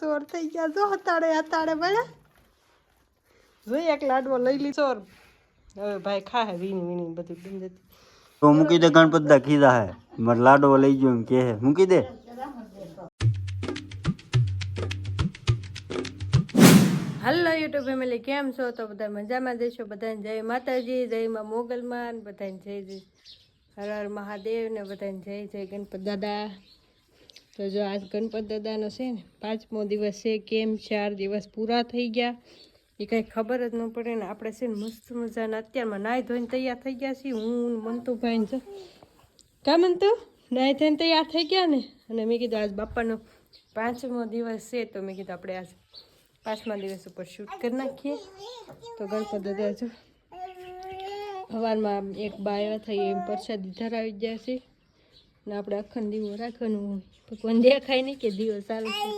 ચોર થઈ ગયા. જો હતાડે હતાડે ભલે. જોઈ એક લાડવો લઈ લી ચોર. હવે ભાઈ ખાહે વીણી વીણી બધી બંધ તો મૂકી દે ગણપત દા કીધા હે. મારે લાડવો લઈ ગયો એમ કે હે. મૂકી દે. હલો યુટ્યુબ ફેમિલી કેમ છો? તો બધા મજામાં જઈશો બધાને જય માતાજી જય માં મોગલમાન. બધાને જય જય હર હર મહાદેવ ને બધાને જય જય ગણપત દાદા. તો જો આજ ગણપત દાદાનો છે ને પાંચમો દિવસ છે, કેમ ચાર દિવસ પૂરા થઈ ગયા, એ કાંઈ ખબર જ ન પડે ને આપણે છે ને મસ્ત મજાના અત્યારમાં નાહી ધોઈને તૈયાર થઈ ગયા છીએ. હું મંતુભાઈ ને કા મંતુ નાહી ધોઈને તૈયાર થઈ ગયા ને? અને મેં કીધું આજ બાપાનો પાંચમો દિવસ છે, તો મેં કીધું આપણે આજ પાંચમા દિવસ ઉપર શૂટ કરી નાખીએ. તો ગણપત દાદા જો સવારમાં એક બાયા થઈ એમ પ્રસાદી ધરાવી ગયા છે. ને આપણે અખંડ દીવો રાખવાનું હોય. ભગવાન દેખાય નહીં કે દીવો સારો છે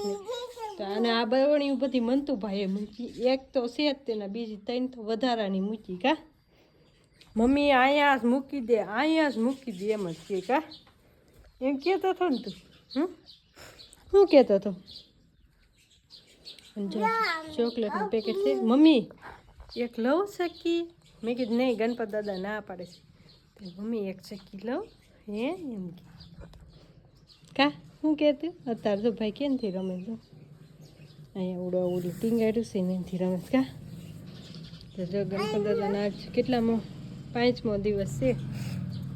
તો અને આ બરવણી બધી મનતું ભાઈએ મૂકી. એક તો છે જ તેના, બીજી ત્રણ તો વધારાની મૂકી કા. મમ્મી અહીંયા જ મૂકી દે, અહીંયા જ મૂકી દે એમ જ કે કા. એમ કહેતો હતો ને તું. હમ? શું કહેતો હતો? ચોકલેટનું પેકેટ છે. મમ્મી, એક લઉં શકી મેં કીધું, નહીં, ગણપત દાદા ના પાડે છે. મમ્મી, એક ચક્કી લઉં? હે? એમ કે. શું કહેતું અત્યારે તો ભાઈ કેમથી રમે તો અહીંયા ઉડો ઉડી ટીંગાડ્યું છે ને એનાથી રમે કા? તો જો ગણપત દાદાના કેટલામો? પાંચમો દિવસ છે.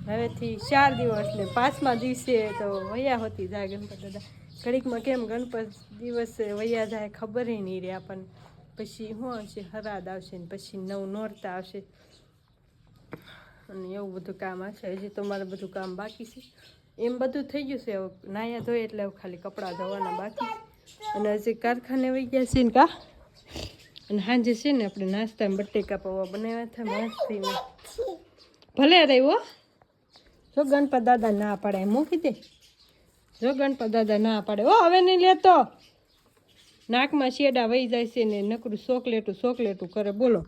હવેથી ચાર દિવસ એટલે પાંચમા દિવસે તો વયા હોતી જાય ગણપત દાદા. ઘડીકમાં કેમ ગણપત દિવસ વયા જાય ખબર નહીં રહે આપણને. પછી શું આવશે? હરાદ આવશે ને પછી નવ નોરતા આવશે. અને એવું બધું કામ છે. હજી તો મારે બધું કામ બાકી છે. એમ બધું થઈ ગયું છે નાયા ધોઈએ એટલે ખાલી કપડાં ધોવાના બાકી. અને હજી કારખાને વહી ગયા છે ને કા? અને સાંજે છે ને આપણે નાસ્તામાં બટેકા પૌવા બનાવ્યા હતા મસ્તીમાં ભલે રહ્યો જો ગણપત દાદા ના પાડે, એમ મૂકી દે. જો ગણપત દાદા ના પાડે. ઓ, હવે નહીં લેતો. નાકમાં શેડા વહી જાય છે ને નકરું ચોકલેટું ચોકલેટું કરે. બોલો.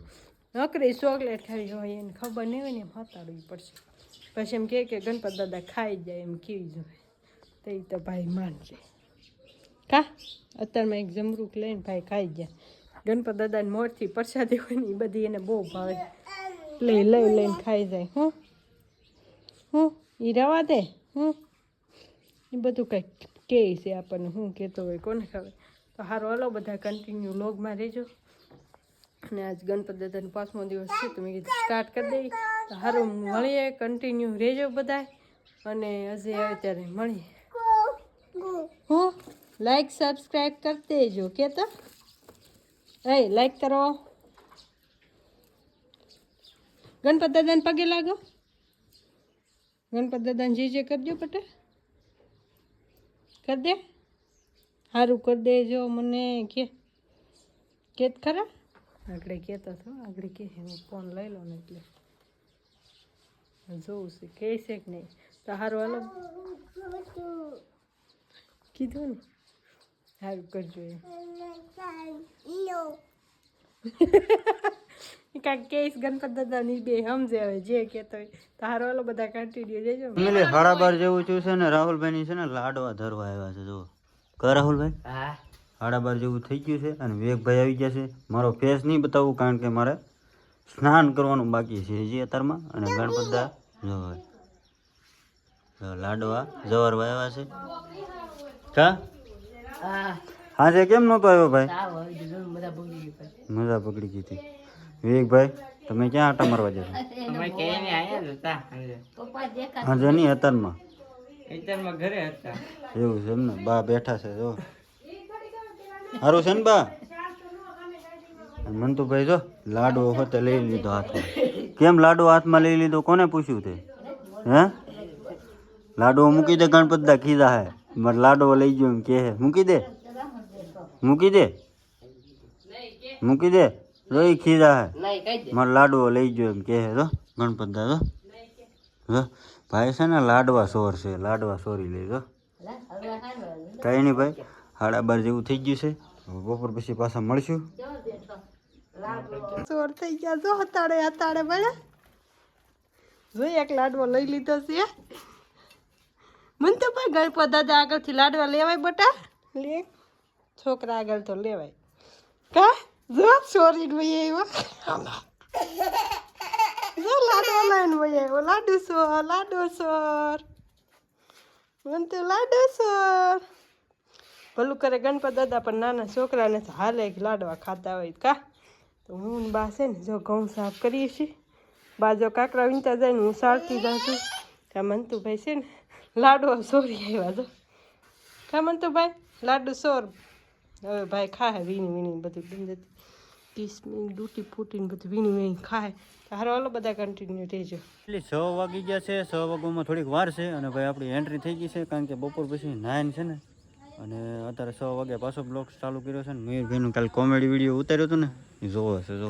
નકરી ચોકલેટ ખાવી હોય એને ખબર નહીં હોય ને એમ હતાડવી પડશે. પછી એમ કહે કે ગણપત દાદા ખાઈ જાય એમ કેવી જોઈએ તો એ તો ભાઈ માનશે. કા? અત્યારમાં એક જમરૂક લઈને ભાઈ ખાઈ ગયા. ગણપત દાદાને મોરથી પ્રસાદી હોય ને એ બધી એને બહુ ભાવે. લઈ લઈ લઈને ખાઈ જાય. હું? હું? એ રવા દે? હું? એ બધું કંઈક કહે છે આપણને. હું કહેતો હોય કોને ખબર? તો સારું હાલો બધા કન્ટિન્યુ લોગમાં રહેજો. અને આજ ગણપત દાદાનો પાંચમો દિવસ છે, તો મેં કીધું સ્ટાર્ટ કરી દઈ તો સારું મળીએ કન્ટિન્યુ રહેજો બધા અને હજી આવે ત્યારે મળીએ. હો લાઈક સબસ્ક્રાઈબ કરી દેજો કે તો એ લાઈક કરો. ગણપત દાદાને પગે લાગો. ગણપત દાદાને જે જે કરજો બટા કરી દે. સારું કરી દેજો, મને કે કેત ખરા? આગળ કહેતા હતો આગળ કે હું ફોન લઈ લો ને એટલે. જોઉં છે કહે છે કે નહીં? તો સારું હાલો. કીધું ને? સારું કરજો એ કાંઈક કહીશ ગણપત દાદાની બે સમજે હવે જે કહેતો હોય. તો હારો હાલો બધા રહેજો ફેમિલી સાડા બાર જેવું થયું છે ને રાહુલભાઈ ની છે ને લાડવા ધરવા આવ્યા છે જો કા રાહુલભાઈ. સાડા બાર જેવું થઈ ગયું છે અને વેગભાઈ આવી ગયા છે. મારો ફેસ નહીં બતાવવું કારણ કે મારે સ્નાન કરવાનું બાકી છે હજી અત્યારમાં અને ગણપત દા જો લાડવા જવાર આવ્યા છે. કા? હા. છે? કેમ નહોતો આવ્યો ભાઈ? મજા પકડી ગઈ હતી. વિવેકભાઈ તમે ક્યાં આટા મારવા જશો હાજર નહીં અત્યારમાં. એવું છે એમને? બા બેઠા છે જો. સારું છે ને બા? ભાઈ જો, લાડવો વખતે લઈ લીધો હાથમાં. કેમ લાડુ હાથમાં લઈ લીધો? કોને પૂછ્યું તે? હે? લાડવો મૂકી દે ગણપત દા કીધા હે. મારે લાડવો લઈ ગયો એમ કે હે. મૂકી દે? મૂકી દે? મૂકી દે? રોઈ ખીધા હે. મારે લાડવો લઈ ગયો એમ કે હે તો ગણપત દા તો જો, ભાઈ છે ને, લાડવા સોર છે. લાડવા સોરી લઈ જો. કઈ નહીં ભાઈ સાડા બાર જેવું થઈ ગયું છે. બપોર પછી પાછા મળશું. ચોર થઈ ગયા. જો હતાડે હતાડે ભલે જોઈ એક લાડવો લઈ લીધો છે. મને તો ભાઈ ગણપત દાદા આગળથી લાડવા લેવાય બટા. લે. છોકરા આગળ તો લેવાય. કા? જો ચોરી ભાઈ આવ્યો. જો લાડુ લઈને ભાઈ આવ્યો. લાડુ સોર લાડુ સોર મને તો લાડુ સોર ભલું કરે ગણપત દાદા, પણ નાના છોકરાને તો હાલે લાડવા ખાતા હોય કા? તો હું બા છે ને જો ઘઉં સાફ કરીએ છીએ. બા જો કાંકરા વીણતા જાય ને હું સારતી જાઉં છું. કા મંતુભાઈ છે ને, લાડવા સોરી આવ્યા તો કા મંતુભાઈ, લાડુ સોર. હવે ભાઈ ખાય વીણી વીણી બધું બંધ કિસમિસ ડૂટી ફૂટીને બધું વીણી વીણી ખાય સારો હાલો બધા કન્ટિન્યુ રહેજો એટલે છ વાગી ગયા છે, છ વાગવામાં થોડીક વાર છે અને ભાઈ આપણી એન્ટ્રી થઈ ગઈ છે, કારણ કે બપોર પછી નાઇન છે ને. અને અત્યારે છ વાગે પાછો બ્લોગ ચાલુ કર્યો છે ને મયુરભાઈનું કાલે કોમેડી વીડિયો ઉતાર્યો હતો ને એ જોવો હશે જો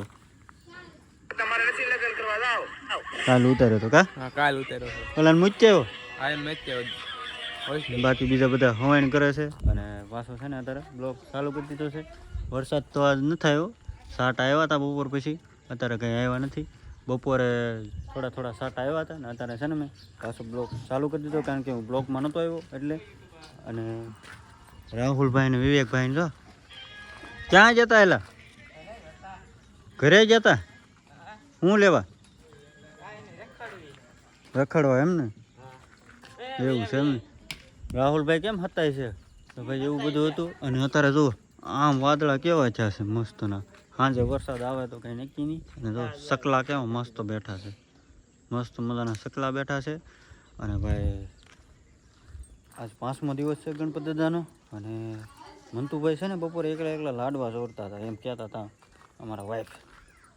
કાલ ઉતાર્યો હતો કા? કાલ ઉતાર્યો છે પેલા મૂચ્યો આ એમ બાકી બીજા બધા હવાઈન કરે છે. અને પાછો છે ને અત્યારે બ્લોગ ચાલુ કરી દીધો છે. વરસાદ તો આજ નથી આવ્યો સાટ આવ્યા હતા બપોર પછી. અત્યારે કંઈ આવ્યા નથી. બપોરે થોડા થોડા સાટ આવ્યા હતા ને અત્યારે છે ને મેં પાછો બ્લોગ ચાલુ કરી દીધો કારણ કે હું બ્લોગમાં નહોતો આવ્યો એટલે. અને રાહુલભાઈ ને વિવેકભાઈ ને ક્યાં જતા એલા? ઘરે જતા? હું લેવા? રખડવા એમ ને? એવું છે એમ રાહુલભાઈ કેમ હતા છે? તો ભાઈ એવું બધું હતું. અને અત્યારે જુઓ આમ વાદળા કેવા છે મસ્તના. સાંજે વરસાદ આવે તો કંઈ નક્કી નહીં. અને જો સકલા કેવા મસ્ત બેઠા છે. મસ્ત મજાના સકલા બેઠા છે. અને ભાઈ આજ પાંચમો દિવસ છે ગણપત દાદાનો અને મંતુભાઈ છે ને બપોરે એકલા એકલા લાડવા સોરતા હતા એમ કહેતા હતા અમારા વાઈફ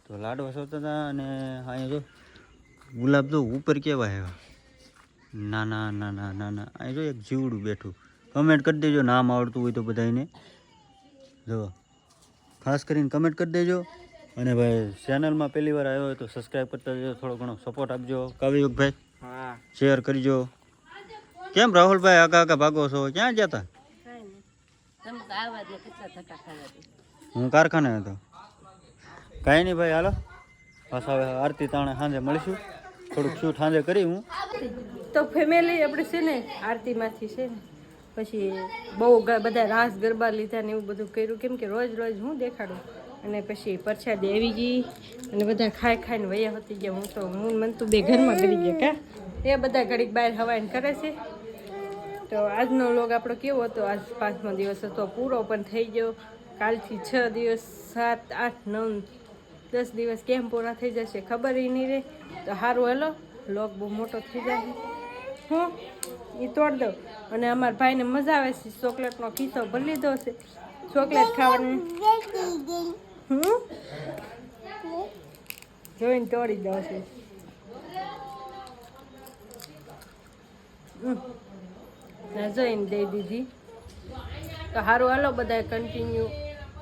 તો લાડવા સોરતા હતા અને અહીંયા જો ગુલાબ તો ઉપર કેવા આવ્યા નાના નાના નાના અહીં જો એક જીવડું બેઠું. કમેન્ટ કરી દેજો નામ આવડતું હોય તો બધાને જો ખાસ કરીને કમેન્ટ કરી દેજો. અને ભાઈ ચેનલમાં પહેલી વાર આવ્યો હોય તો સબસ્ક્રાઈબ કરતા જજો થોડો ઘણો સપોર્ટ આપજો. કવિયુગભાઈ હા. શેર કરજો. કેમ રાહુલભાઈ આગા આગા ભાગો છો? ક્યાં જતા હું કારખાને હતો. કાંઈ નહીં ભાઈ હાલો. પાછા હવે આરતી તાણે સાંજે મળીશું. થોડુંક શૂટ સાંજે કરી હું. તો ફેમિલી આપણે છે ને આરતીમાંથી છે ને પછી બહુ બધા રાસ ગરબા લીધા ને એવું બધું કર્યું. કેમ કે રોજ રોજ હું દેખાડું. અને પછી પરસાદી આવી ગઈ અને બધા ખાઈ ખાઈને વયા હતી ગયા. હું તો હું મન તો બે ઘરમાં કરી ગયા કા? એ બધા ઘડીક બહાર હવાઈને કરે છે. તો આજનો લોગ આપણો કેવો હતો? આજ પાંચમો દિવસ હતો, પૂરો પણ થઈ ગયો. કાલથી છ દિવસ, સાત, આઠ, નવ, દસ દિવસ કેમ પૂરા થઈ જશે ખબર એ નહીં રહે તો સારું હેલો. લોગ બહુ મોટો થઈ જાય. હું? એ તોડ દઉં. અને અમારા ભાઈને મજા આવે છે. ચોકલેટનો ખીસો ભરી લીધો છે. ચોકલેટ ખાવાની. હું? જોઈને તોડી દઉં છે. હમ. ના દઈ દીધી. તો સારું હાલો બધાએ કન્ટિન્યુ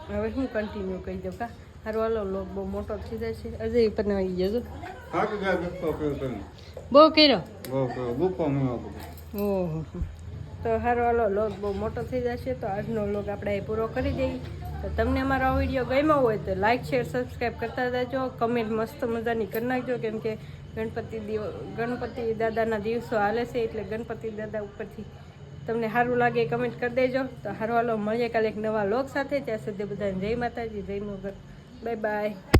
હવે હું કન્ટિન્યુ કહી દઉં કા? સારું હાલો લોક બહુ મોટો થઈ જાય છે. અજય પણ આવી જજો બહુ કર્યો? ઓહો. તો સારો હાલો લોગ બહુ મોટો થઈ જશે તો આજનો લોગ આપણે એ પૂરો કરી દઈએ. તો તમને અમારો વીડિયો ગમ્યો હોય તો લાઇક શેર સબસ્ક્રાઈબ કરતા રહેજો. કમેન્ટ મસ્ત મજાની કરી નાખજો. કેમ કે ગણપતિ ગણપતિ દાદાના દિવસો હાલે છે એટલે ગણપતિ દાદા ઉપરથી તમને સારું લાગે કમેન્ટ કરી દેજો. તો હારવાલો હાલો, મળીએ કાલે એક નવા લોક સાથે. ત્યાં સુધી બધાને જય માતાજી, જય મોગર બાય બાય